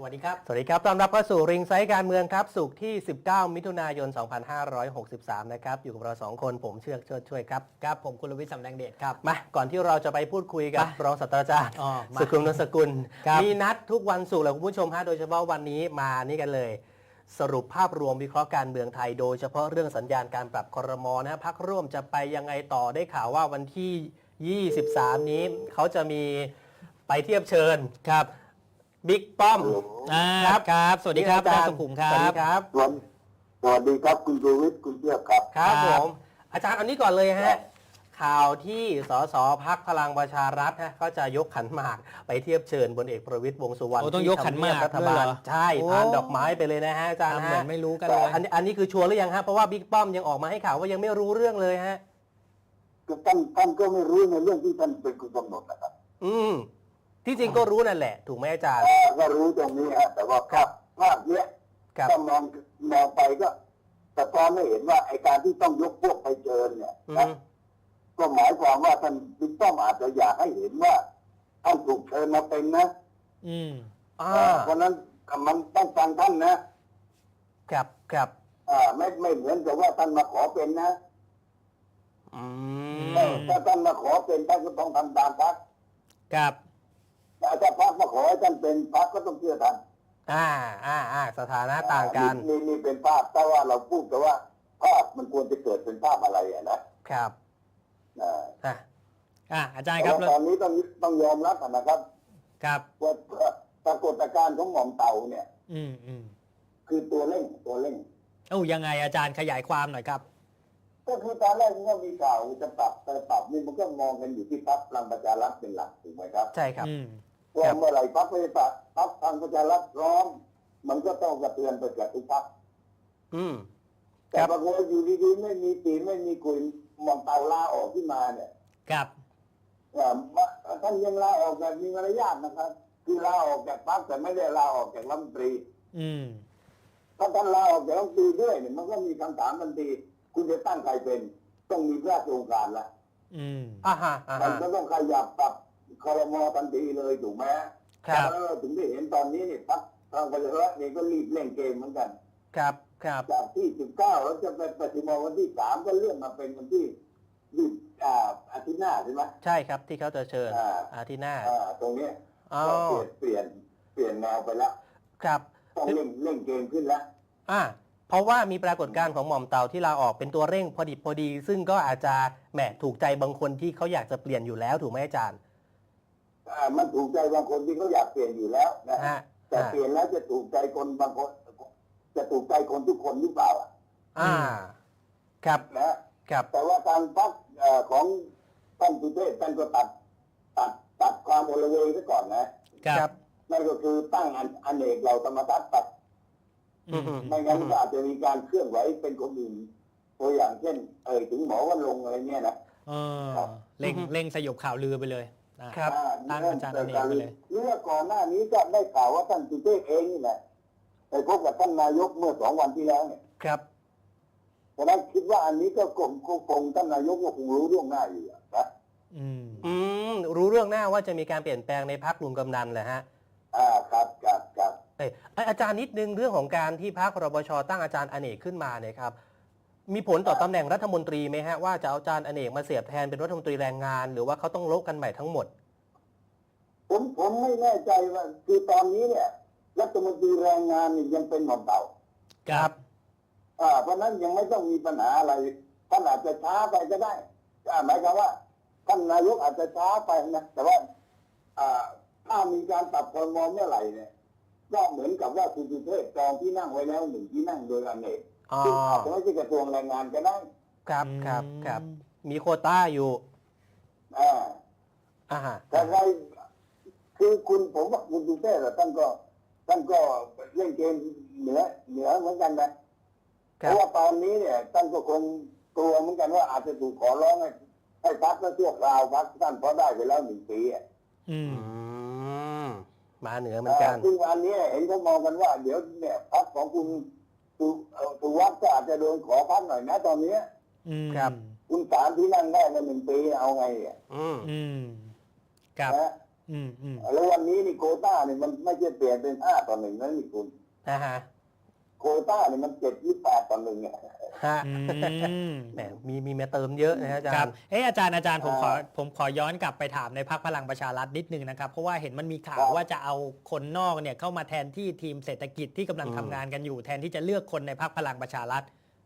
สวัสดีครับ สวัสดีครับ ต้อนรับเข้าสู่ริงไซต์การเมืองครับ สุกร์ที่ 19 มิถุนายน 2563 นะครับ อยู่กับเราสองคนผมเชือกเชิดช่วยครับ ครับ ผมคุณลวิทย์สำแดงเดชครับ มา ก่อนที่เราจะไปพูดคุยกับไปรองศาสตราจารย์อ๋อมาสกุลนสกุลครับมีนัดทุกวันศุกร์แหละคุณผู้ชมฮะ โดยเฉพาะวันนี้มานี่กันเลย สรุปภาพรวมวิเคราะห์การเมืองไทย โดยเฉพาะเรื่องสัญญาณการปรับคอรมอนะฮะพักร่วมจะไปยังไงต่อได้ข่าวว่าวันที่ 23 นี้เขาจะมีไปเทียบเชิญครับ บิ๊กป้อมอ่าครับครับ สวัสดีครับอาจารย์สุขุมครัสวัสดีบครับสวัสดีสวัสดีครับคุณชูวิทย์คุณเชือกครับครับคผรับมอาจารย์เอานี้ก่อนเลยครัฮะบข่าวที่สสพักพลังประชารัฐนะก็จะยกขันหมาก ไปเทียบเชิญบนเอกประวิตยวงษ์สุวรรณโอ้ต้องที่ยกขันหมากทำเยบรัฐบาด้วยลเหรอใช่โอ้ทานดอกไม้ไปเลยนะฮะอาจารย์ทำเหมือฮะนไม่รู้กันเลยอันนี้อันนี้คือชัวร์หรือยังฮะเพราะว่าบิ๊กป้อมยังออกมาให้ข่าวว่ายังไม่รู้เรื่องเลยฮะก็ท่านท่านก็ไม่รู้ในเรื่องที่ท่านเป็นคนกำหนดนะครับ อืม ที่จริงก็รู้นั่นแหละ ถูกไหมอาจารย์เอ่อก็รู้ตรงนี้ฮะแต่ว่าครัภาบพภาพเนี้ยครับถ้ามองมองไปก็แต่ตอนไม่เห็นว่าไอการที่ต้องยกพวกไปเชิญเนี่ยอืนะมก็หมายความว่าท่านบิ๊กป้อมอาจจะอยากให้เห็นว่าท่านถูกเชิญมาเป็นนะอืม อ่าเอ่อเพราะฉะนั้นมันต้องฟังท่านนะครับครับอ่าไม่ไม่เหมือนกับว่าท่านมาขอเป็นนะอือืมมถ้าท่านมาขอเป็นท่านก็ต้องทำตามพรรค ครับแต่ ถ้าพรรคมาขอให้ท่านเป็นพรรคก็ต้องเชื่อท่านอ่าอ่าอ่าสถานะต่างกันนี่นี่เป็นภาพแต่ว่าเราพูดแต่ว่าภาพมันควรจะเกิดเป็นภาพอะไรอะนะครับอ่าอะอ่าอาจารย์คแต่รับว่าตอนนี้ต้องต้องยอมรับอะนะครับ ครับว่าปรากฏการณ์ของหม่อมเต่าเนี่ย อืมอืมคือตัวเร่งตัวเร่งเอ้ายังไงอาจารย์ขยายความหน่อยครับ ก็คือตอนแรกมันก็มีข่าวจะปรับแต่ปรับนี่มันก็มองกันอยู่ที่พรรคพลังประชารัฐเป็นหลักถูกไหมครับ ใช่ครับ อืมว่าเมื่อไหร่พรรคประชาธิปัตย์พรรคพลังประชารัฐพร้อมมันก็ต้องกระเทือนไปกับทุกพรรคอืม แต่ครับปรากฏว่าอยู่ดีๆไม่มีตีนไม่มีกุยหม่อมเต่าลาออกขึ้นมาเนี่ยครับเอ่อมาท่านยังลาออกแบบมีมารยาทนะครับ คือลาออกจากพรรคแต่ไม่ได้ลาออกจากรัฐมนตรี อืมถ้าท่านลาออกจากรัฐมนตรีด้วยเนี่ยมันก็มีคำถามทันทีคุณจะตั้งใครเป็น ต้องมีพระราชโองการละอืมอ่าฮะอ่ามันฮะก็ต้องขยับปรับ คอรมอทันทีเลยถูกไหมครับแล้วเราถึงได้เห็นตอนนี้เนี่ยพรรคทางประชารัฐนี่ก็รีบเล่นเกมเหมือนกัน ครับครับจากที่19แล้วจะไปปฏิมาวันที่3ก็เลื่อนมาเป็นวันที่ยี่อ่าอาทิตย์หน้าใช่ไหมใช่ครับที่เขาจะเชิญอ่าอาทิตย์หน้าอ่าตรงเนี้ยอ๋อก็เปลี่ยนเปลี่ยนเปลี่ยนแนวไปแล้วครับต้องเล่นเล่นเกมขึ้นแล้วอ่าเพราะว่ามีปรากฏการณ์ของหม่อมเต่าที่ลาออกเป็นตัวเร่งพอดิบพอดี ซึ่งก็อาจจะแหมถูกใจบางคนที่เขาอยากจะเปลี่ยนอยู่แล้วถูกไหมอาจารย์ อ่ามันถูกใจบางคนที่เขาอยากเปลี่ยนอยู่แล้วนะฮะ แต่อ่าเปลี่ยนแล้วจะถูกใจคนบางคน จะถูกใจคนทุกคนหรือเปล่าอะอ่า ครับนะครับ แต่ว่าทางพรรคเอ่อของท่านสุเทพท่านก็ตัดตัดตัดความโอละเวงซะก่อนนะ ครับ นั่นก็คือตั้งอันอเนกเราธรรมทัศน์ไปอืม ไม่งั้นก็อาจจะมีการเคลื่อนไหวเป็นคนอื่นตัวอย่างเช่น เอ่ยถึงหมอวันลงค์อะไรเนี่ยนะ เออเล่งเล่งสยบข่าวลือไปเลย อะครับอ่าตั้งอาจารย์อเนกไปเลยเรื่องก่อนหน้านี้ก็ได้ข่าวว่าท่านสุเทพเองนี่แหละไปพบกับท่านนายกเมื่อสองวันที่แล้วเนี่ยครับเพราะฉะนั้นคิดว่าอันนี้ก็คงคงคงท่านนายกก็คงรู้ล่วงหน้าอยู่อะนะอืมอืมรู้เรื่องหน้าว่าจะมีการเปลี่ยนแปลงในพักลุงกำนันแหละฮะอ่าครับครับครับเอ้ยเอ้ยอาจารย์นิดนึงเรื่องของการที่พักรปชตั้งอาจารย์อเนกขึ้นมาเนี่ยครับ มีผลต่อตำแหน่งรัฐมนตรีไหมฮะว่าจะเอาอาจารย์อเนกมาเสียบแทนเป็นรัฐมนตรีแรงงาน หรือว่าเขาต้องโละกันใหม่ทั้งหมด ผมผมไม่แน่ใจว่าคือตอนนี้เนี่ยรัฐมนตรีแรงงานเนี่ยยังเป็นหม่อมเต่าครับอ่าเพราะฉะนั้นยังไม่ต้องมีปัญหาอะไรท่านอาจจะช้าไปก็ได้อ่าหมายความว่าท่านนายกอาจจะช้าไปนะแต่ว่าอ่าถ้ามีการปรับครมเมื่อไหร่เนี่ยก็เหมือนกับว่าคุณสุเทพจองที่นั่งไว้แล้วหนึ่งที่นั่งโดยอเนก อ๋อซึ่งอาจจะไม่ใช่กระทรวงแรงงานก็ได้ครับครับครับมีโควต้าอยู่อ่าอ่าฮะแต่ใครคือคุณผมว่าคุณสุเทพอะท่านก็ท่านก็เล่นเกมเหนือเหนือเหมือนกันนะคเพรับราะว่าตอนนี้เนี่ยท่านก็คงกลัวเหมือนกันว่าอาจจะถูกขอร้องให้ให้พักแล้วชั่วคราวพักท่านเพราะได้ไปแล้วหนึ่งปีอะอืมอืมมาเหนือเหมือนกันซึ่งอันนี้เห็นเขามองกันว่า เดี๋ยวเนี่ยพักของคุณ สุเอ่อสุวัฒน์ก็อาจจะโดนขอพักหน่อยนะตอนเนี้ยอืมครับ คุณสามที่นั่งได้มาหนึ่งปีเอาไงอะอืมอืมครับ นะอืมอืมแล้ววันนี้นี่โควต้าเนี่ยมันไม่ใช่เปลี่ยนเป็นห้าต่อหนึ่งนะนี่คุณ นะฮะ โควต้าเนี่ยมันเจ็ดยี่แปดต่อหนึ่งเนี่ย ฮะอืมแหมมีมีมาเติมเยอะนะฮะอาจาครัรบย์ เอออาจารย์อาจารย์ผมขออ่าผมขอย้อนกลับไปถามในพักพลังประชารัฐนิดนึงนะครับเพราะว่าเห็นมันมีข่าวครับ ว่าจะเอาคนนอกเนี่ยเข้ามาแทนที่ทีมเศรษฐกิจที่กำลังอืม ทำงานกันอยู่ แทนที่จะเลือกคนในพักพลังประชารัฐ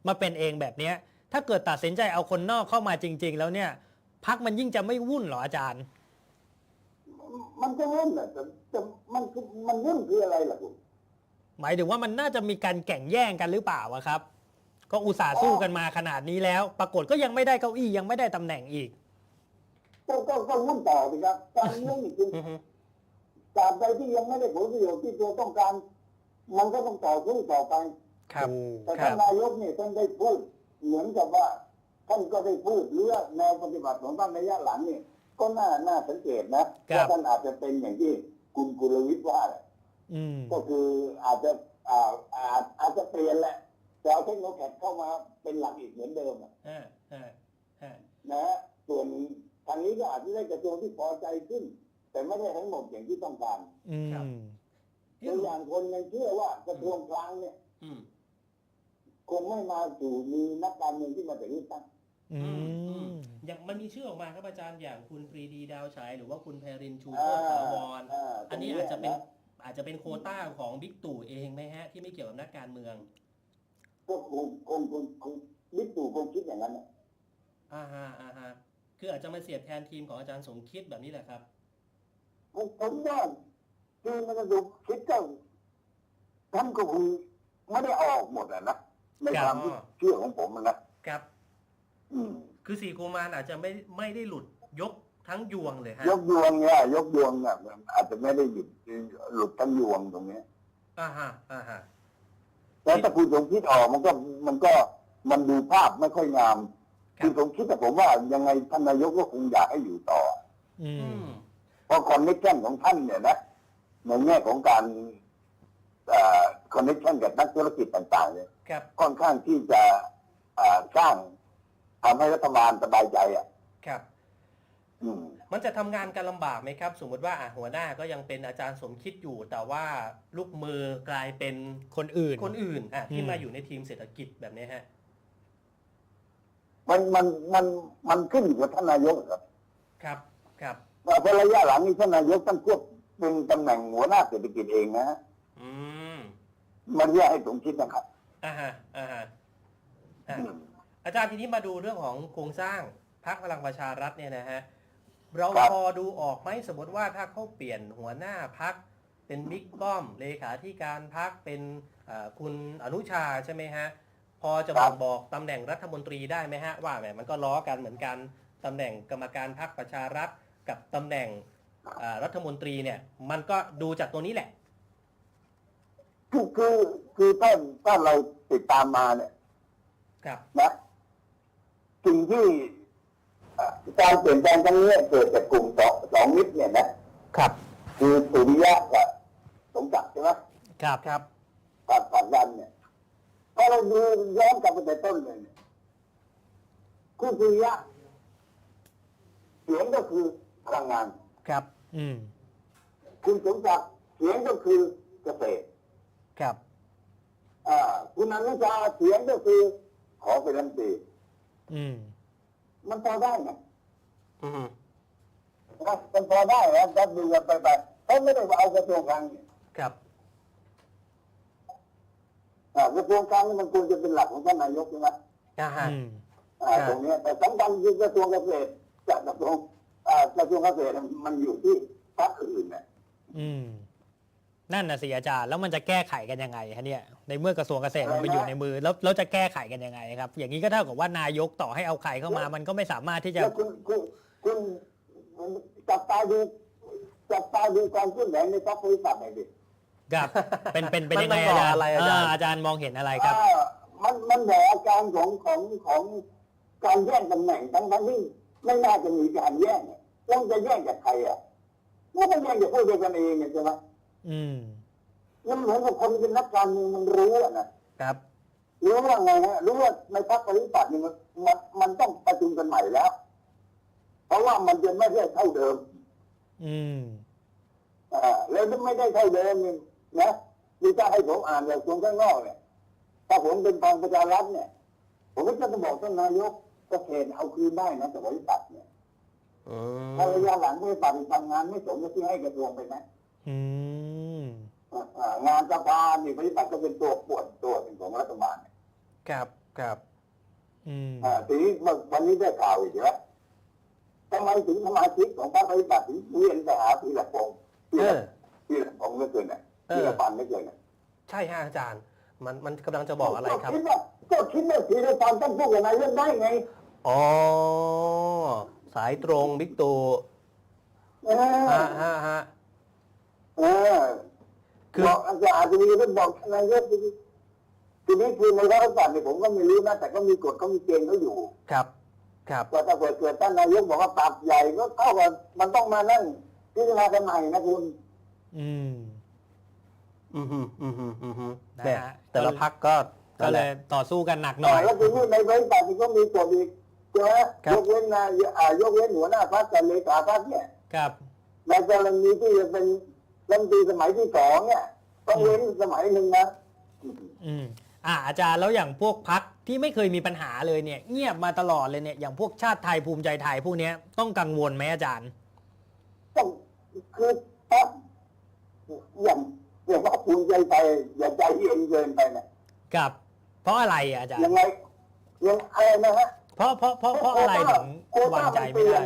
มาเป็นเองแบบเนี้ย ถ้าเกิดตัดสินใจเอาคนนอกเข้ามาจริง ๆ แล้วเนี่ยพักมันยิ่งจะไม่วุ่นเหรออาจารย์ มันก็วุ่นอะแต่แต่มันคือมันวุ่นคืออะไรล่ะคุณ หมายถึงว่ามันน่าจะมีการแข่งแย่งกันหรือเปล่าอะครับ ก็อุตส่าห์สู้กันมาขนาดนี้แล้ว ปรากฏก็ยังไม่ได้เก้าอี้ยังไม่ได้ตำแหน่งอีก ก็ก็ก็วุ่นต่อสิครับการเมืองนี่คืออือฮึตราบใดที่ยังไม่ได้ผลประโยชน์ที่ตัวต้องการ มันก็ต้องต่อสู้ต่อไป ครับแต่ครัท่านบ นายกเนี่ยท่านได้พูด เหมือนกับว่า ท่านก็ได้พูดเรื่องแนวปฏิบัติของท่านในระยะหลังเนี่ยก็น่าน่าสังเกตนะครับ ว่าท่านอาจจะเป็นอย่างที่คุณกุลวิทย์ว่าแหละ อืมก็คืออาจจะอ่าอาจอาจจะเปลี่ยนแหละแต่เอาเทคโนโลยีเข้ามาเป็นหลักอีกเหมือนเดิมอะอ่าอ่าอ่านะฮะส่วนทางนี้ก็อาจจะได้กระทรวงที่พอใจขึ้น แต่ไม่ได้ทั้งหมดอย่างที่ต้องการอืครับมตัวอย่างคนยังเชื่อว่ากระทรวงกลางเนี่ยอืม คงไม่มาสู่มีนักการเมืองที่มาจากเลือกตั้ง อือืมอืมมอย่างมันมีชื่อออกมาครับอาจารย์อย่างคุณปรีดีดาวฉายหรือว่าคุณไพรินทร์ชูโคอ่าตรถาวร อ่าอันนี้ตรงอาจจะเป็นนะ อาจจะเป็นโควต้าของบิ๊กตู่เองไหมฮะ ที่ไม่เกี่ยวกับนักการเมืองก็คงคงคงคงบิ๊กตู่คงคิดอย่างนั้นน่ะอ่าฮะอ่าฮะคืออาจจะมาเสียบแทนทีมของอาจารย์สมคิดแบบนี้แหละครับผมผมว่าคือมันจะดูคิดก็ท่านก็คงไม่ได้เอาออกหมดอะนะในคครับวามเชื่อของผมอะนะครับ อืมคือสี่กุมารอาจจะไม่ไม่ได้หลุดยก ทั้งยวงเลยฮะยกยวงเนี่ยยกยวงเนี่ยอาจจะไม่ได้หยุดหลุดทั้งยวงตรงเนี้ยอ่าฮะอ่าฮะแต่ถ้าคุณสมคิดออกมันก็มันก็มันดูภาพไม่ค่อยงามครับคุณสมคิดแต่ผมว่ายังไงท่านนายกก็คงอยากให้อยู่ต่อ อือืมมเพราะคอนเนคชั่นของท่านเนี่ยนะในแง่ของการคอนเนคชั่นกับนักธุรกิจต่าง ๆ เนี่ยครับค่อนข้างที่จะอ่าสร้างทำให้รัฐบาลสบายใจอะครับอื มมันจะทำงานกันลำบากไหมครับ สมมติว่าอะหัวหน้าก็ยังเป็นอาจารย์สมคิดอยู่ แต่ว่าลูกมือกลายเป็นคนอื่น คนอื่นอะที่อืมมาอยู่ในทีมเศรษฐกิจแบบนี้ฮะมันมันมันมันขึ้นอยู่กับท่านนายกครับ ครับครับว่าเพราะระยะหลังนี้ท่านนายกท่านควบเป็นตำแหน่งหัวหน้าเศรษฐกิจเองนะฮะอืมมันแยกให้สมคิดนะครับอ่าฮะอ่าฮะอะอืมอาจารย์ทีนี้มาดูเรื่องของโครงสร้างพรรคพลังประชารัฐเนี่ยนะฮะ เราครับพอดูออกไหมสมมติว่าถ้าเขาเปลี่ยนหัวหน้าพักเป็นบิ๊กป้อมเลขาธิการพักเป็นเอ่อคุณอนุชาใช่ไหมฮะ พอจะบอกบอกตำแหน่งรัฐมนตรีได้ไหมฮะ ว่าแหมมันก็ล้อกันเหมือนกันตำแหน่งกรรมการพักประชารัฐกับตำแหน่งเอ่อรัฐมนตรีเนี่ย มันก็ดูจากตัวนี้แหละ คือคือคือถ้าถ้าเราติดตามมาเนี่ยครับนะสิ่งที่เอ่อ การเปลี่ยนแปลงครั้งนี้เกิดจากกลุ่มสองสองมิตรเนี่ยนะครับคือสุริยะกับสมศักดิ์ใช่ไหมครับครับกับผลักดันเนี่ยถ้าเราดูย้อนกลับไปแต่ต้นเลยเนี่ยคุณสุริยะเสียงก็คือพลังงานครับ อืมคุณสมศักดิ์เสียงก็คือเกษตรครับอ่าคุณอนุชาเสียงก็คือขอเป็นรัฐมนตรีอืม มันพอได้ไงอืมนะมันพอได้นะถ้าดูกันไปไปเขาไม่ได้เอากระทรวงคลังเนี่ยครับอ่ากระทรวงคลังนี่มันควรจะเป็นหลักของท่านนายกใช่ไหมอ่าฮะอืมอ่าครับตรงเนี้ยแต่สำคัญคือกระทรวงเกษตรกับกระทรวงอ่ากระทรวงเกษตรมันอยู่ที่พรรคอื่นเนี่ยอืม นั่นน่ะสิอาจารย์แล้วมันจะแก้ไขกันยังไงฮะเนี่ยในเมื่อกระทรวงเกษตรมันไปอยู่ในมือ แล้วเราจะแก้ไขกันยังไงครับ อย่างนี้ก็เท่ากับว่านายกต่อให้เอาใครเข้ามา มันก็ไม่สามารถที่จะแล้วคุณคุณคุณจับตาดูจับตาดูการเคลื่อนไหวในพรรคบริษัทหน่อยดิครับ เป็นเป็นเป็นมันยังไงมันอาบอกจารย์อะไรอาจารย์อ่าอาจารย์มองเห็นอะไรครับอ่ามันมันบอกอาการของของของการแย่งตำแหน่งทั้งทั้งที่ไม่น่าจะมีการแย่งเนี่ยต้องจะแย่งจากใครอะว่าไม่แย่งจากพวกเดียวกันเองเนี่ยใช่ไหม อืมมันเหมือนกับคนเป็นนักการเมืองมันรู้อะนะครับ รู้ว่าไงฮะรู้ว่าในพรรคปฏิบัตินี่มันมันมันต้องประชุมกันใหม่แล้ว เพราะว่ามันจะไม่ได้เท่าเดิม อืมอ่าแล้วไม่ได้เท่าเดิมนี่นะนี่ถ้าให้ผมอ่านแบบคนข้างนอกเนี่ยถ้าผมเป็นพลังประชารัฐเนี่ย ผมก็จะบอกท่านนายกเกษตรเอาคืนได้นะแต่บริษัทเนี่ยอืมถ้าระยะหลังบริษัททำงานไม่สมกับที่ให้กระทรวงไปนะอืมอ่า งานสภานี่บริษัทก็เป็นตัวปวดตัวเป็นของรัฐบาลเนี่ยครับครับอืมอ่าทีนี้วันนี้ได้ข่าวอีกแล้วทำไมถึงสมาชิกของพรรคบริษัทถึงเวียนไปหาพีระพงศ์พีเอระอพีระพงศ์ไม่เกินน่ะเออพีระพันธ์ไม่เกินน่ะใช่ฮะอาจารย์ มันมันกำลังจะบอกอะไรครับก็คิดว่าก็คิดว่าพีระพันธ์ต้องพูดกับนายกได้ไงอ๋อสายตรงบิ๊กตูเออฮะฮะฮะเออ คือบอกอาจารย์จะมีก็บอกนายกทีนี้ทีนี้คือในรัฐบาลเนี่ยผมก็ไม่รู้นะแต่ก็มีกฎเขามีเกณฑ์เขาอยู่ ครับ ครับว่ถ้าเกิดเกิดท่านนายกบอกว่าปรับใหญ่ก็เท่ากับมันต้องมานั่งพิจารณากันใหม่นะคุณ อืม อืมอืมอืมฮึนะเนี่ยฮะแต่ละพักก็ก็เลยต่อสู้กันหนักหน่อยแล้วทีนี้ในบริษัทก็มีกฎอีกใช่ไหมยกเว้นนายยกเว้นหัวหน้าพรรคกับเลขาพรรคเนี่ย ครับในกรณีที่จะเป็น รัฐมนตรีสมัยที่สองเนี่ยต้องเว้นสมัยหนึ่งนะอืมอ่าอาจารย์แล้วอย่างพวกพักที่ไม่เคยมีปัญหาเลยเนี่ย เงียบมาตลอดเลยเนี่ยอย่างพวกชาติไทยภูมิใจไทยพวกเนี้ยต้องกังวลไหมอาจารย์ต้องคือต้องอย่างอย่างว่าภูมิใจไทยอย่าใจเย็นเกินไปเนี่ยกับ เพราะอะไรอะอาจารยัย์งไงยังอะไรนะฮะเพราะเพราะเพราะเพราะอะไรถึงโควต้าวางใจไม่ได้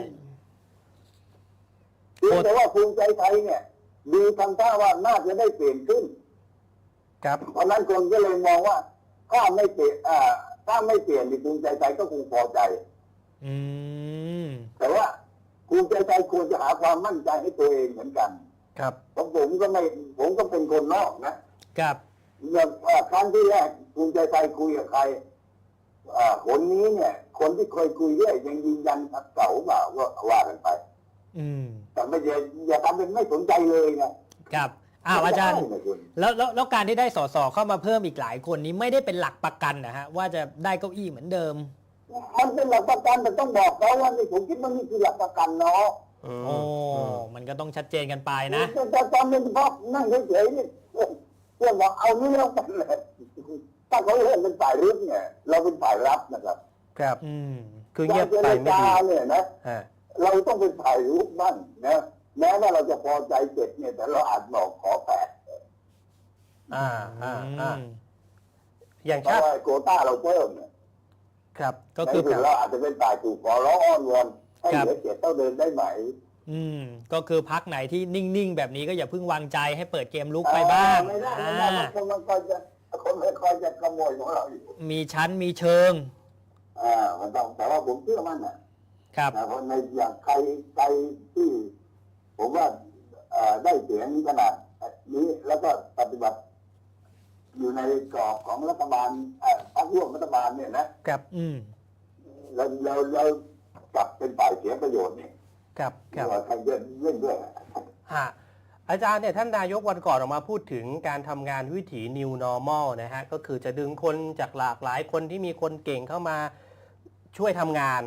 เพียงแต่ว่าภูมิใจไทยเนี่ย ดูทำท่าว่าน่าจะได้เปลี่ยนขึ้น ครับเพราะฉะนั้นคนก็เลยมองว่า ถ้าไม่เปลี่ยนอ่าถ้าไม่เปลี่ยนนี่ภูมิใจไทยก็คงพอใจ อืมแต่ว่าภูมิใจไทยควรจะหาความมั่นใจให้ตัวเองเหมือนกัน ครับเพราะผมก็ไม่ผมก็เป็นคนนอกนะกับอย่างอ่าครั้งที่แรกภูมิใจไทยคุยกับใครอ่าคนนี้เนี่ย คนที่เคยคุยด้วยยังยืนยันเก่าเปล่าก็ว่ากันไป อืม แต่ไม่อย่าอย่าทำเป็นไม่สนใจเลยนะกับอ้าวอาจารย์ไม่ได้นะคุณแล้วแล้วแล้วการที่ได้สสเข้ามาเพิ่มอีกหลายคนนี้ไม่ได้เป็นหลักประกันนะฮะว่าจะได้เก้าอี้เหมือนเดิม มันเป็นหลักประกันแต่ต้องบอกเขาว่านี่ผมคิดว่านี่คือหลักประกันเนาะอืมโอ้มันก็ต้องชัดเจนกันไปนะแต่ตอนเป็นเพราะนั่งเฉยๆนี่เพื่อนบอกเอานี่แล้วกันเลยถ้าเขาเล่นเป็นฝ่ายรุกเนี่ย เราเป็นฝ่ายรับนะครับ ครับ อืมคือเงียบไปไม่การเจรดีจาเนี่ยนะฮะ เราต้องเป็นฝ่ายรุกบ้างนะแม้ว่าเราจะพอใจเจ็ดเนี่ย แต่เราอาจบอกขอแปดอ่าอ่าอ่าอืมอย่างเพชาราะติว่าโควต้าเราเพิ่มเนี่ยครับ ก็คือในที่สุดเราอาจจะเป็นฝ่ายถูกขอร้องอ้อนวอนให้ครับ เหลือเจ็ดเท่าเดิมได้ไหมอืม ก็คือพักไหนที่นิ่ง ๆ แบบนี้ก็อย่าเพิ่งวางใจให้เปิดเกมลุกไปบ้างไม่ได้ไม่อ่าได้บางคนมันก็จะคนไม่คอยจะขโมยของเราอยู่มีชั้นมีเชิง อ่ามันต้องแต่ว่าผมเชื่อมั่นนะ ครับนะเพราะในอย่างใครใครที่ ผมว่าเอ่อได้เสียงขนาดนี้แล้วก็ปฏิบัติ อยู่ในกรอบของรัฐบาลเอ่อพรรคร่วมรัฐบาลเนี่ยนะครับ อืมเราเราเรากลับเป็นฝ่ายเสียประโยชน์เนี่ยครับครับว่าใครเล่นเล่นด้วยฮะอาจารย์เนี่ยท่านนายกวันก่อนออกมาพูดถึงการทำงานวิถี new normal นะฮะ ก็คือจะดึงคนจากหลากหลายคนที่มีคนเก่งเข้ามาช่วยทำงาน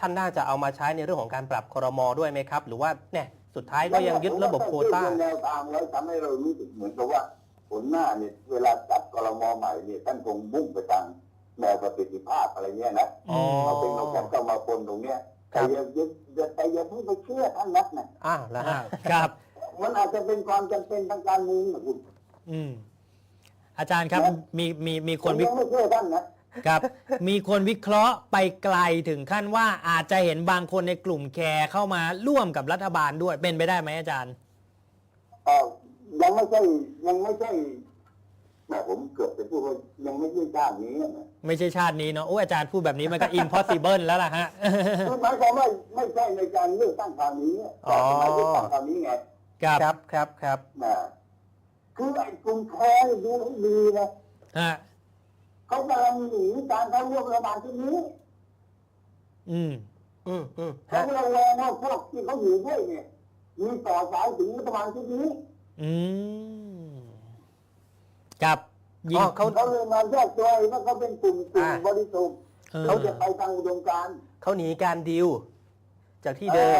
ท่านน่าจะเอามาใช้ในเรื่องของการปรับครมด้วยไหมครับ หรือว่าเนี่ยสุดท้ายก็ยังยึดระบบโควต้าผมว่ท่นพูดเรื่องแนวทางไว้ทำให้เรารู้สึกเหมือนกับว่าผลหน้าเนี่ยเวลาจัดกรมใหม่เนี่ยท่านคงมุ่งไปทางแนวประสิทธิภาพอะไรเงี้ยนะอ๋อเอาเป็นเราแค่เข้ามาคนตรงเนี้ยครัแต่บอย่าอย่าอย่าแต่อย่าเพิ่งไปเชื่อท่านนักนะอ้าวแล้วอ่าฮะครับ มันอาจจะเป็นความจำเป็นทางการเมืองนะคุณอืมอาจารย์ครับนะมีมีมีผคนมวิยังไม่เชื่อท่านนะ ครับ มีคนวิเคราะห์ไปไกลถึงขั้นว่าอาจจะเห็นบางคนในกลุ่มแคร์เข้ามาร่วมกับรัฐบาลด้วยเป็นไปได้ไหมอาจารย์เออยังไม่ใช่ยังไม่ใช่แหมผมเกือบจะพูดว่ายังไม่ใช่ชาตินี้นะไม่ใช่ชาตินี้เนาะโอ้ยอาจารย์พูดแบบนี้มันก็ impossible แล้วล่ะฮะ คือหมายความว่าไม่ใช่ในการเลือกตั้งคราวนี้แต่สมัยเลือกตั้งคราวนี้ไงครับครับครับครับนะคือไอ้กลุ่มแคร์ดูให้ดีนะฮะ เขากำลังหนีการเข้าร่วมรัฐบาลชุดนี้อืมอืมอืมเขาฮะระแวงว่าพวกที่เขาอยู่ด้วยเนี่ย มีต่อสายถึงรัฐบาลชุดนี้ อืมกับยิอ๋งอเขาเขาเลยมาแยกตัวเองว่าเขาเป็นกลุ่มกลุ่มอ่าบริสุทธิ์ออเขาจะไปทางอุดมการณ์เขาหนีการดิวจากที่เดิม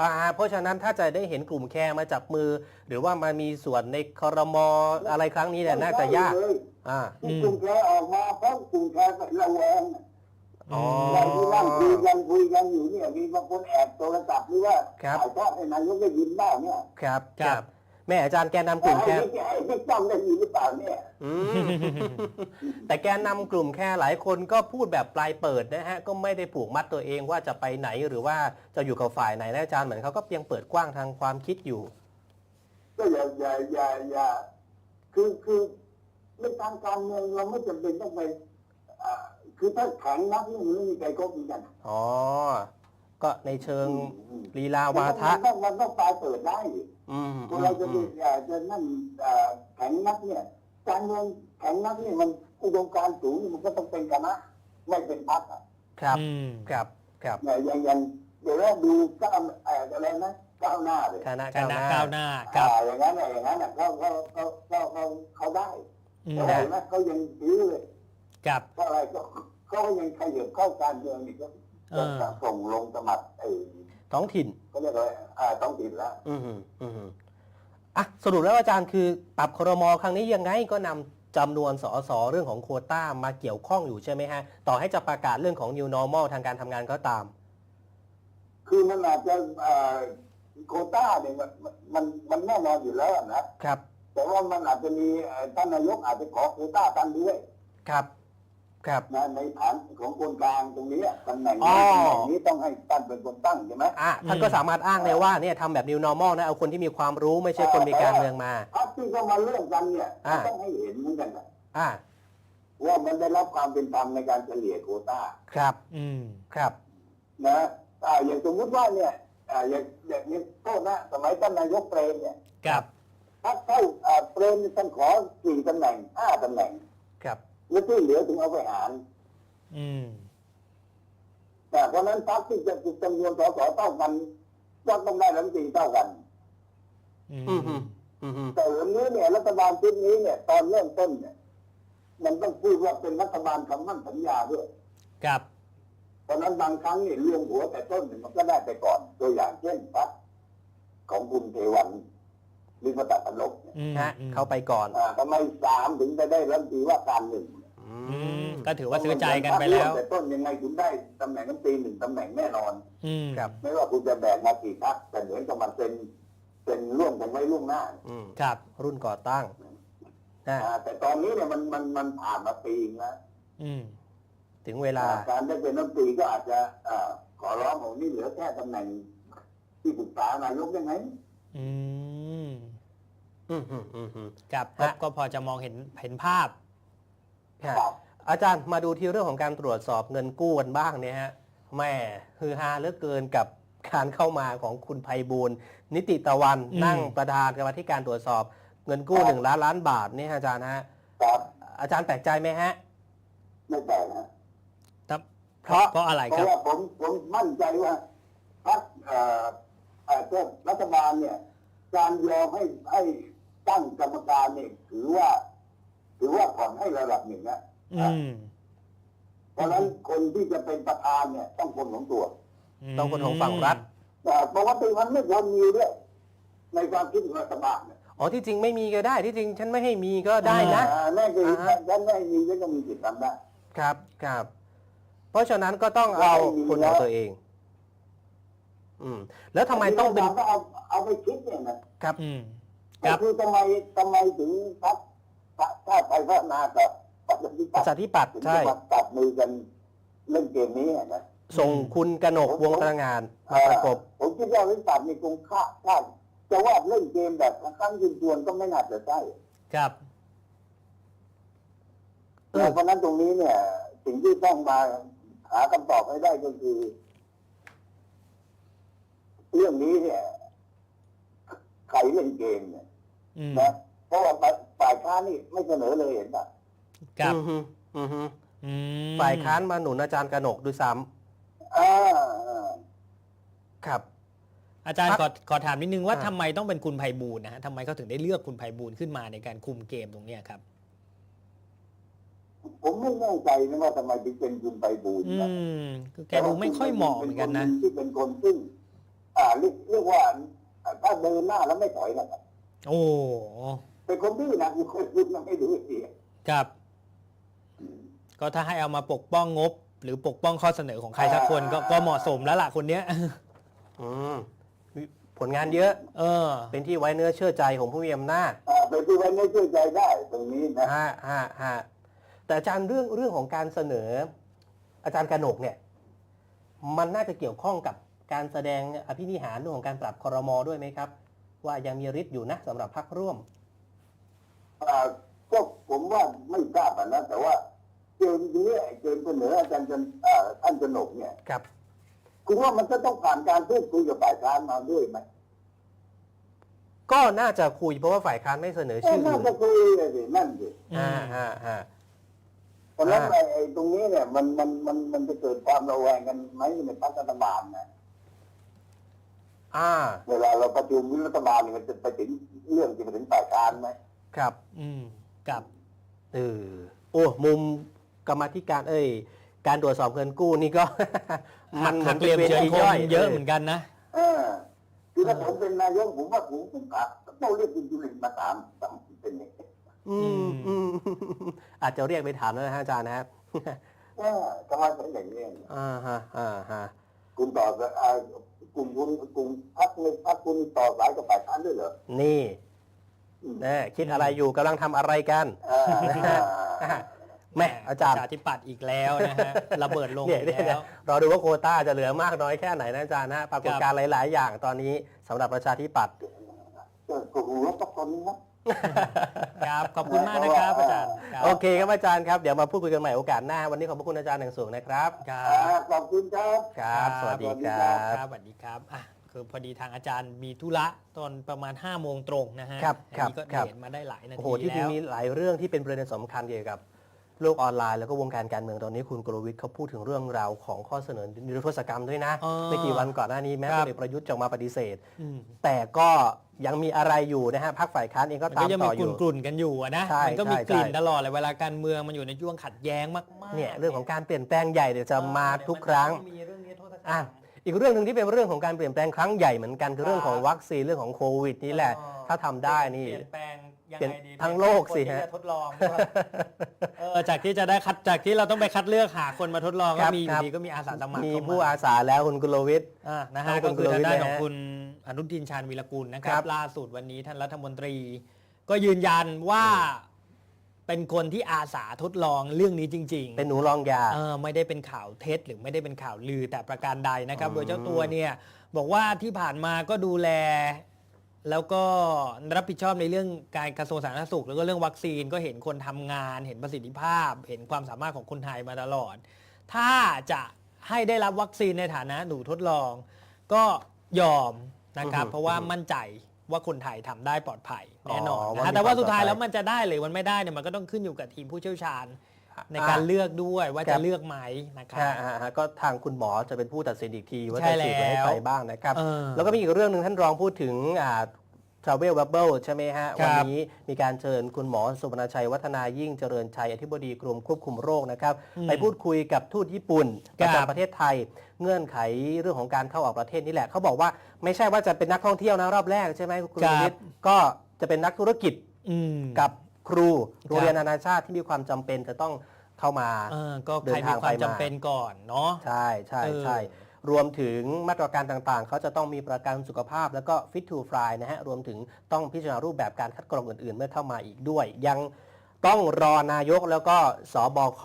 อ่าอ่าเพราะฉะนั้นถ้าจะได้เห็นกลุ่มแคร์มาจับมือ หรือว่ามามีส่วนในคอรมออะไรครั้งนี้เนี่ยน่าจะยากเลยอ่าที่กลุ่มแคร์ออกมาเพราะกลุ่มแคร์เป็นระแวงอ๋อเราที่นั่งคุยกันคุยกันอยู่เนี่ยมีบางคนแอบโทรศัพท์หรือว่าครับถ่ายทอดให้นายกได้ยินบ้างเนี่ยครับคครัรับบ แม่อาจารย์แกนนำกลุ่มแคร์ไอ้ที่ไอ้ที่ต้องได้ยินหรือเปล่าเนี่ยอืม แต่แกนนำกลุ่มแคร์หลายคนก็พูดแบบปลายเปิดนะฮะ ก็ไม่ได้ผูกมัดตัวเองว่าจะไปไหนหรือว่าจะอยู่กับฝ่ายไหนนะอาจารย์เหมือนเขาก็ยังเปิดกว้างทางความคิดอยู่ ก็อย่าอย่าอย่าอย่าคือคือในทางการเมืองเราไม่จำเป็นต้องไปอ่าคือถ้าแข็งนักนี่มันไม่มีใครคบกัน อ๋อ ก็ในเชิงลีลาวาทะ มันต้องมันต้องปลายเปิดได้อืมคนเราจะไปอ่าจะนั่นอ่าแข็งนักเนี่ย การเมืองแข็งนักเนี่ยมันอุดมการณ์สูงมันก็ต้องเป็นคณะไม่เป็นพรรคอะครับอืม ครับครับเนี่ยอย่างอย่างเดี๋ยวเราดูก้าวเอ่ออะไรนะก้าวหน้าเลยคณะคก้าวณะหน้าก้าวหน้าครับ อ่าอย่างนั้นน่ะอย่างนั้นน่ะเขาเขาเขาเขาเขาเขาได้อืม แต่เห็นไหมเขายังยื้อเลยครับ เพราะอะไรก็เขาก็ยังขยับเข้าการเมืองอีกก็เออจะส่งลงสมัครไอ้ท้องถิ่นเขาเรียกอะไรอ่าต้องติดแล้ว อืมฮึอืมฮึอะสรุปแล้วอาจารย์คือปรับครมครั้งนี้ยังไงก็นำจำนวนสสเรื่องของโควต้ามาเกี่ยวข้องอยู่ใช่ไหมฮะ ต่อให้จะประกาศเรื่องของ new normal ทางการทำงานก็ตาม คือมันอาจจะอ่าโควต้าเนี่ยมันมันมันแน่นอนอยู่แล้วนะครับ แต่ว่ามันอาจจะมีเอ่อท่านนายกอาจจะขอโควต้าท่านด้วย ครับ ครับ นะในฐานของคนกลางตรงนี้ตำแหน่งอ๋นี้อตำแหน่งนี้ต้องให้ท่านเป็นคนตั้งใช่ไหมอะท่านก็สามารถอ้างได้ว่าเนี่ยทำแบบ new normal นะเอาคนที่มีความรู้ไม่ใช่คนมีการเมืองมา พรรคที่เขามาเรื่องกันเนี่ยอ่า ต้องให้เห็นเหมือนกันนะอะว่ามันได้รับความเป็นธรรมในการเฉลี่ยโควต้าครับอืม ครับ นะอ่าอย่างสมมติว่าเนี่ยอ่าอย่างอย่างนี้โทษนะสมัยท่านนายกเปรมเนี่ยครับ พรรคเข้าอ่าเปรมท่านขอสี่ตำแหน่งห้าตำแหน่งครับ แล้วที่เหลือถึงเอาไปหารอืมแต่เพราะฉะนั้นพรรคที่จะจำนวนสสเท่ากันก็ต้องได้รัฐมนตรีเท่ากันอือืมฮึมอืมฮึแต่วันนี้เนี่ยรัฐบาลชุดนี้เนี่ย ตอนเริ่มต้นเนี่ย มันต้องพูดว่าเป็นรัฐบาลคำมั่นสัญญาด้วยครับเพราะฉะนั้นบางครั้งเนี่ยเรื่องหัวแต่ต้นเนี่ยมันก็ได้ไปก่อน ตัวอย่างเช่นพรรคของคุณเทวันลิมตัดนลกเนี่ยอืมฮะอืมเข้าไปก่อนอ่าทำไมสามถึงจะได้รัฐมนตรีว่าการหนึ่งอือื มมก็ถือว่าซื้อใจกันไปแล้ว แต่ต้นยังไงคุณได้ตำแหน่งรัฐมนตรีหนึ่งตำแหน่งแน่นอน อืมครับ ไม่ว่าคุณจะแบกมากี่พักแต่เหมือนกับมันเป็นเป็นร่วมกันไว้ล่วงหน้าอืมครับ รุ่นก่อตั้งนะอ่าแต่ตอนนี้เนี่ยมันมันมันผ่านมาปีนึงแล้วอืมถึงเวลา การได้เป็นรัฐมนตรีก็อาจจะอ่าขอร้องของนี่เหลือแค่ตำแหน่ง ที่ปรึกษานายกได้ไหมอืมอืมอืมอืมอืมครับก็ฮะ ก็พอจะมองเห็นเห็นภาพ ค่ะอาจารย์มาดูที่เรื่องของการตรวจสอบเงินกู้กันบ้างเนี่ยฮะแม่ฮือฮาเหลือเกินกับการเข้ามาของคุณไพบูลย์นิติตะวันอืม นั่งประธานกรรมาธิการตรวจสอบเงินกู้หนึ่งล้านล้านบาทเนี่ยฮะอาจารย์ฮะครับอาจารย์แปลกใจไหมฮะ ไม่แปลกนะครับเพราะ เพราะอะไรเพครับ ราะว่าผมผมมั่นใจว่าพรรคเอ่อเอ่อเจ้ารัฐบาลเนี่ย การยอมให้ให้ตั้งกรรมการเนี่ยถือว่า ถือว่าผ่อนให้ระดับหนึ่งนะอืมเพราะฉะนั้นคนที่จะเป็นประธานเนี่ย ต้องคนของตัวต้องคนของฝั่งรัฐแต่ปกติมันไม่ควรมีด้วยในความคิดของรัฐบาลเนี่ยอ๋อที่จริงไม่มีก็ได้ ที่จริงฉันไม่ให้มีก็ได้นะอ่าแน่คืออ่าฮะถ้าไม่มีก็จะมีสิทธิ์ทำได้ ครับครับ เพราะฉะนั้นก็ต้องเอาคนของตัวเอง อืม แล้วทำไมต้องเป็นก็เอาเอาไปคิดเนี่ยนะครับ อืมคก็รับคือทำไมทำไมถึงพร รคชาติไทยพัฒนากับประชาธิปปัตระชาย์ธิปัตย์ถึงใช่จะมาตัดมือกันเล่นเกมนี้อะนะส่งคุณกนกวงตระงานมาประกบผมคิดว่าวิปัตย์นี่คงค่าค่าจะว่าเล่นเกมแบบครั้งยืนชวนก็ไม่น่าจะใช่ครับเออเพราะฉะนั้นตรงนี้เนี่ย สิ่งที่ต้องมาหาคำตอบให้ได้ก็คือ เรื่องนี้เนี่ยใครเล่นเกมเนี่ยอืมนะเพราะว่าฝ่าย ฝ่ายค้านนี่ไม่เสนอเลยเห็นป่ะครับ อือฮึอือฮึอืมฝ่ายค้านมาหนุนอาจารย์กนกด้วยซ้อ่าอ่าำครับ อาจารย์ครับขอขอถามนิดนึงว่าอ่า ทำไมต้องเป็นคุณไพบูลย์นะฮะทำไมเขาถึงได้เลือกคุณไพบูลย์ขึ้นมาในการคุมเกมตรงเนี้ยครับ ผมไม่แน่ใจนะว่าทำไมถึงเป็นคุณไปบูลย์อืนะมคือแกดูไม่ค่อยเหมาะเหมือนกันนะ ที่เป็นคนซึ่ง อ่าเรียกเรียกว่าถ้าเดินหน้าแล้วไม่ถอยนะครับโอ้ เป็นคนดื้อนะมีคนดื้อนะไม่ดื้อเสียครับ ก็ถ้าให้เอามาปกป้องงบ หรือปกป้องข้อเสนอของใครสักคนก็ก็เหมาะสมแล้วล่ะคนเนี้ย อืมมีผลงานเยอะ เออ เป็นที่ไว้เนื้อเชื่อใจของผู้มีอำนาจอ่าเป็นที่ไว้เนื้อเชื่อใจได้ตรงนี้นะฮะฮะฮะแต่อาจารย์เรื่องเรื่องของการเสนอ อาจารย์กนกเนี่ย มันน่าจะเกี่ยวข้องกับการแสดงอภินิหารเรื่องของการปรับครมด้วยไหมครับ ว่ายังมีฤทธิ์อยู่นะสำหรับพรรคร่วมอ่า ก็ผมว่าไม่ทราบอะนะแต่ว่าเกมนี้ไอ้เกมเสนออาจารย์จันอ่าท่านจนกเนี่ยครับคุณว่ามันจะต้องผ่านการพูดคุยกับฝ่ายค้านมาด้วยไหมก็น่าจะคุยเพราะว่าฝ่ายค้านไม่เสนอเอ้ชื่อน่าอื่นจะคุยเลยสินั่นสิอ่าฮะฮะเพราะฉะนั้นอ่าไอ้ไอ้ตรงนี้เนี่ยมันมันมันมันจะเกิดความระแวงกันไหมในพรรครัฐบาลนะอ่า เวลาเราประชุมวิรัฐบาลเนี่ยมันจะไปถึงเรื่องที่ไปถึงฝ่ายค้านไหม ครับ อืมกับเออโอ้มุมกรรมาธิการ เอ้ย การตรวจสอบเงินกู้นี่ก็ มันเหมืหัอนกเหลี่ยมป็นเชิงวคทีมเยอะเหมือนกันนะเออคือถ้าผมเป็นนายกผมว่าผมต้องขับต้องเรียกคุณจุลินมาถามถามเป็นยังไงอืมอืมอาจจะเรียกไปถามแล้วนะฮะอาจารย์นะครับเออทำไมเป็นอย่างนี้อ่าฮะอ่าฮะคุณต่อกับอ่ากลุ่มคุณกลุ่มพักในพักคุณต่อสายกับฝ่ายค้านด้วยเหรอนี่ อืมแน่คิดอะไรอยู่กำลังทำอะไรกันอ่าแม่อาจารย์ ประชาธิปัตย์อีกแล้วนะฮะ ระเบิดลงเนี่ยอีกเนี่ยแล้เนี่ยวรอดูว่าโควต้าจะเหลือมากน้อยแค่ไหนนะอาจารย์นะปรากฏการณ์หลาย ๆ อย่างตอนนี้สำหรับประชาธิปัตย์เออก็หัวตะคนนะครับ ขอบคุณมากนะครับอาจารย์ครับโอเคครับอาจารย์ครับ เดี๋ยวมาพูดคุยกันใหม่โอกาสหน้า วันนี้ขอบพระคุณอาจารย์อย่างสูงนะครับ ครัอ่าบขอบคุณครับ ครับ สวัสดีครัครับบสวัสดีครับอะ คือพอดีทางอาจารย์มีธุระตอนประมาณ5้าโมงตรงนะฮะครับอันครับนี้ก็ครับ เห็นมาได้หลายนาโอ้ทีโหที่จริแล้งว มีหลายเรื่องที่เป็นประเด็นสำคัญเกี่ยวกับโลกออนไลน์แล้วก็วงการการเมืองตอนนี้คุณกรวิทย์เขาพูดถึงเรื่องราวของข้อเสนอนิรโทษกรรมด้วยนะอ๋อไม่กี่วันก่อนหน้านี้แม้ครัพบลเอกประยุทธ์จะออกมาปฏิเสธ อืมแต่ก็ยังมีอะไรอยู่นะฮะพรรคฝ่ายค้านเองก็มันตาก็มยังต่มีออยู่กลุ่นๆกันอยู่อะนะ ใช่มัก็มีใช่กลิ่นใช่ ตลอดเลยเวลาการเมืองมันอยู่ในช่วงขัดแย้งมากๆเนี่ยเรื่องของการเปลี่ยนแปลงใหญ่เดี๋ยวจะมาทุกครั้งมันจะมีเรื่องนิรโทษกรรม อะ อีกเรื่องหนึ่งที่เป็นเรื่องของการเปลี่ยนแปลงครั้งใหญ่เหมือนกันคือเรื่องของวัคซีนเรื่องของโควิดนี่แหละ อ๋อ ถ้าทำได้นี่ เปลี่ยนแปลงยังเปลี่ยนไงดีทั้งโลกสิฮะ คนที่จทดลองด้วยเออจากที่จะได้คัดจากที่เราต้องไปคัดเลือกหาคนมาทดลองคก็รับมีอครัยู่บ ดีก็มีอาสาสมัครมีเข้าผู้มาอาสาแล้วคุณกุลวิทย์ อ่านะฮะเอาคุก็ณคือทางด้านกุลวิทย์ของนะฮะคุณอนุทินชาญวีรกุลนะคครัรับบ ล่าสุดวันนี้ท่านรัฐมนตรี ก็ยืนยันว่า เป็นคนที่อาสาทดลองเรื่องนี้จริงๆเป็นหนูรองยา เออไม่ได้เป็นข่าวเท็จหรือไม่ได้เป็นข่าวลือแต่ประการใดนะครับอืมโดยเจ้าตัวเนี่ยบอกว่าที่ผ่านมาก็ดูแล แล้วก็รับผิดชอบในเรื่องการกระทรวงสาธารณสุข แล้วก็เรื่องวัคซีนก็เห็นคนทำงาน เห็นประสิทธิภาพ เห็นความสามารถของคนไทยมาตลอด ถ้าจะให้ได้รับวัคซีนในฐานะหนูทดลอง ก็ยอมนะครับอือฮึเพราะว่าอือฮึมั่นใจ ว่าคนไทยทำได้ปลอดภัยแน่นอนอ๋อนะว่าฮะมีแต่ว่าความสุดท้ายปลอดภัยแล้วมันจะได้หรือมันไม่ได้เนี่ยมันก็ต้องขึ้นอยู่กับทีมผู้เชี่ยวชาญ ในอะการเลือกด้วยว่าครัจะบเลือกไหมนะครับฮะฮะฮะก็ทางคุณหมอจะเป็นผู้ตัดสินอีกทีว่าใช่จะฉีดไว้ให้แล้วใครบ้างนะครับเออแล้วก็มีอีกเรื่องหนึ่งท่านรองพูดถึง อ่า Travel Bubble ใช่ไหมฮะ ครัวับนนี้มีการเชิญคุณหมอสุวรรณชัย วัฒนายิ่งเจริญชัย อธิบดีกรมควบคุมโรคนะครับ อืมไปพูดคุยกับทูตญี่ปุ่นปครัระบจำประเทศไทย เงื่อนไขเรื่องของการเข้าออกประเทศนี่แหละเขาบอกว่าไม่ใช่ว่าจะเป็นนักท่องเที่ยวนะรอบแรกใช่ไหมคุณครับวิทย์ก็จะเป็นนักธุรกิจอืม กับครูโรงเรียนนานาชาติที่มีความจำเป็นจะต้องเข้ามา เออก็เดิใครนมีทางความไปมาจำเป็นก่อนเนาะ ใช่ใช่เออใช่ รวมถึงมาตรการต่างๆ เขาจะต้องมีประกันสุขภาพ แล้วก็ fit to fly นะฮะ รวมถึงต้องพิจารณารูปแบบการคัดกรองอื่นๆ เมื่อเข้ามาอีกด้วย ยังต้องรอนายกแล้วก็สบค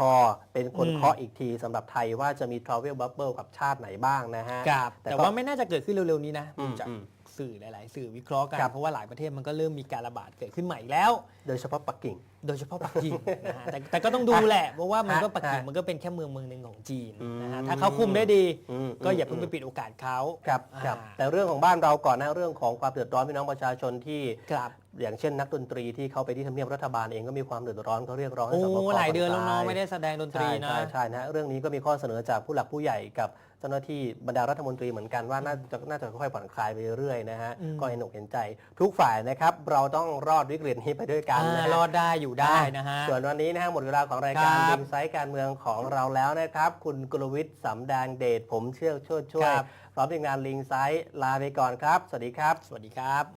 เป็นคนเคาะอีกทีสำหรับไทยว่าจะมี travel bubble กับชาติไหนบ้างนะฮะ ครับ แต่แต่ก็ว่าไม่น่าจะเกิดขึ้นเร็วๆนี้นะอืมจาก อืม สื่อหลาย ๆ สื่อวิเคราะห์กันครับ เพราะว่าหลายประเทศมันก็เริ่มมีการระบาดเกิดขึ้นใหม่อีกแล้ว โดยเฉพาะปักกิ่ง โดยเฉพาะปักกิ่งนะฮะแต่แต่ก็ต้องดูแหละ เพราะว่ามันก็ฮะปักกิ่งฮะมันก็เป็นแค่เมืองเมืองหนึ่งของจีนนะฮะอืมถ้าเขาคุมได้ดี อืม ก็อย่าเพิ่งอืไปมปิดโอกาสเขาครับครับอ่าแต่เรื่องของบ้านเราก่อนนะเรื่องของความเดือดร้อนพี่น้องประชาชนที่ครับ อย่างเช่นนักดนตรีที่เขาไปที่ทำเนียบรัฐบาลเองก็มีความเดือดร้อนเขาเรียกร้องให้โอ้สบคหลายเดือนแล้วผ่เน้องคลายไม่ได้แสดงดนตรีใช่นะ ใช่ใช่นะฮะเรื่องนี้ก็มีข้อเสนอจากผู้หลักผู้ใหญ่กับ เจ้าหน้าที่บรรดารัฐมนตรีเหมือนกันว่าน่าจะน่าจะค่อยๆผ่อนคลายไปเรื่อยๆนะฮะอืมก็เห็นอกเห็นใจ ทุกฝ่ายนะครับเราต้องรอดวิกฤตนี้ไปด้วยกันอ่านะฮะรอดได้อยู่ได้นะฮะส่วนวันนี้นะฮะหมดเวลาของรายการครับดิงไซต์การเมืองของเราแล้วนะครับ คุณกุลวิทย์สำแดงเดชผมเชื่อช่วยช่วยครับพร้อมทีมงานลิงไซต์ลาไปก่อนครับ สวัสดีครับ สวัสดีครับ